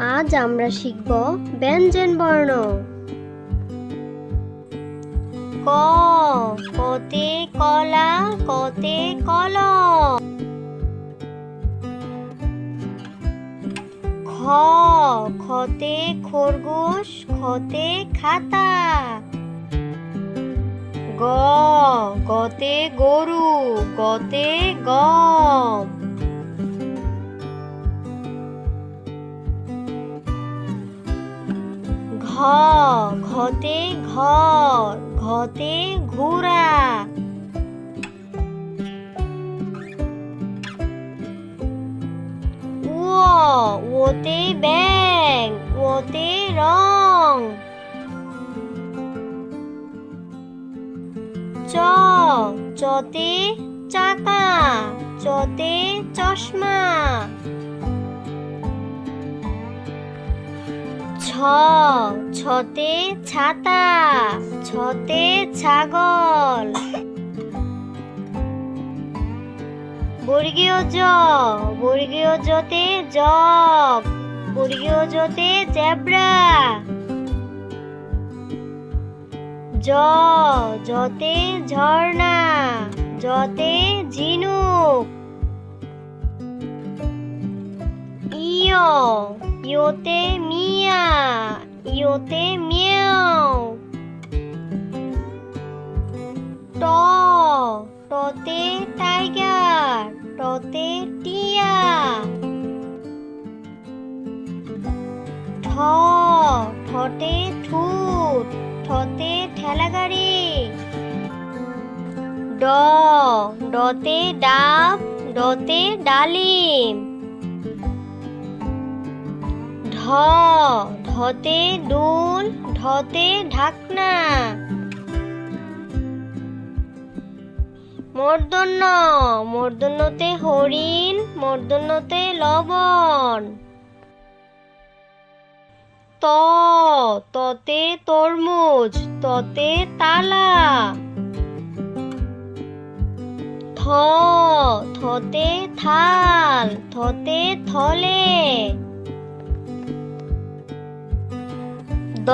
আজ আমরা শিখব ব্যঞ্জন বর্ণ। ক, কতে কলা, কতে কলম। খ, খতে খরগোশ, খতে খাতা। গ, গতে গরু, গতে গম। ঘতে ঘর ঘতে ঘোড়া। ওতে ব্যাং ওতে রং। চ চতে চাকা চতে চশমা। ছতে ছাতা, ছতে ছাগল। বর্গীয় জ, বর্গীয় জতে জগ বর্গীয় জতে জেব্রা। জ, জতে ঝর্ণা, জতে ঝিনুক। ইয় ইয়োতে মিয়া ইয়োতে মিয়াও ট টতে টাইগার টতে টিয়া ঠ ঠতে ঠুট ঠতে ঠেলাগাড়ি ড ডতে ডাব ডতে ডালিম ঢতে ডুল ঢতে ঢাকনা। মর্দন্য, মর্দন্যতে হরিণ, মর্দন্যতে লবণ। ত, ততে তরমুজ, ততে তালা। থ থতে থাল থতে থলে। দ,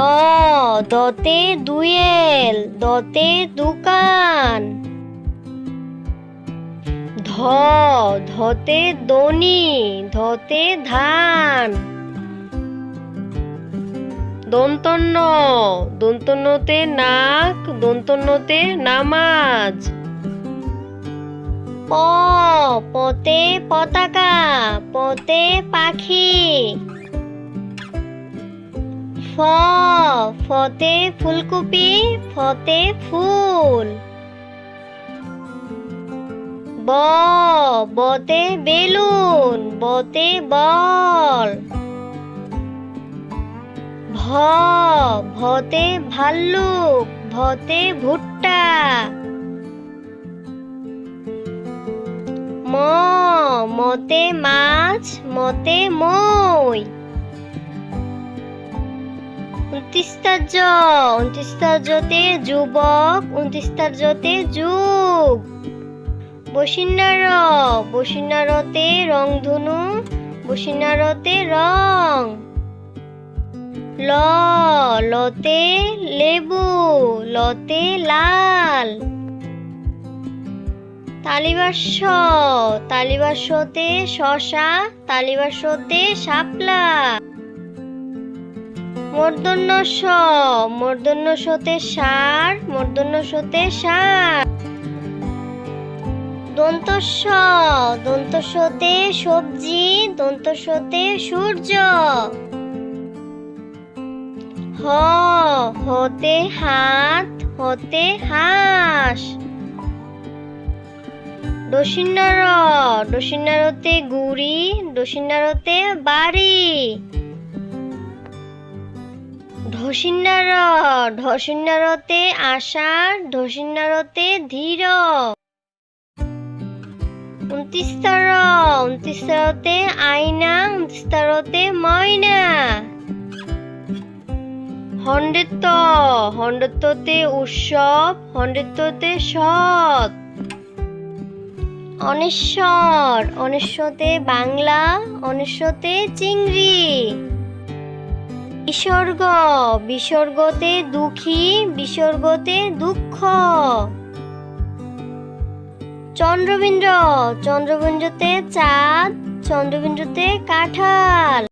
দতে দুয়েল, দতে দোকান। ধ, ধতে দনি, ধতে ধান। দন্তন্য, দন্তন্যতে নাক, দন্তন্যতে নামাজ। প, পতে পতাকা, পতে পাখি। ফ, ফতে ফুলকপি, ফতে ফুল। ব, বতে বেলুন, বতে বল। ভ, ভতে ভাল্লুক, ভতে ভুট্টা। ম, মতে মাছ, মতে মই। উনত্রিশটার্য উনত্রিশটার্যতে যুবক উনত্রিশটার্যতে যুগ বসিন্নার বসিন্নারতে রংধনু বসিন্নারতে রং ল লতে লেবু লতে লাল তালিবাস তালিবাসতে শশা তালিবাসতে শাপলা মূর্ধন্য স মূর্ধন্য সতে সার মূর্ধন্য সতে সার। দন্তস্ব দন্তস্বতে সবজি দন্তস্বতে সূর্য। হ, হতে হাত, হতে হাঁস। দশিন্নার দশিন্নারতে গুড়ি দশিন্নারতে বাড়ি। ঢসিন্নার ঢসিন্নারতে আষাঢ় ঢসিন্নারতে ধীর। উনত্রিশতার উনত্রিশতারতে আয়না উনত্রিশতারতে ময়না। হন্ডেত্ব হন্ডেত্বতে উৎসব হন্ডেত্বতে সৎ। অনেশ্বর অনেশ্বতে বাংলা অনেশ্বতে চিংড়ি। বিসর্গ বিসর্গতে দুঃখী বিসর্গতে দুঃখ। চন্দ্রবিন্দ্র চন্দ্রবিন্দুতে চাঁদ চন্দ্রবিন্দুতে কাঁঠাল।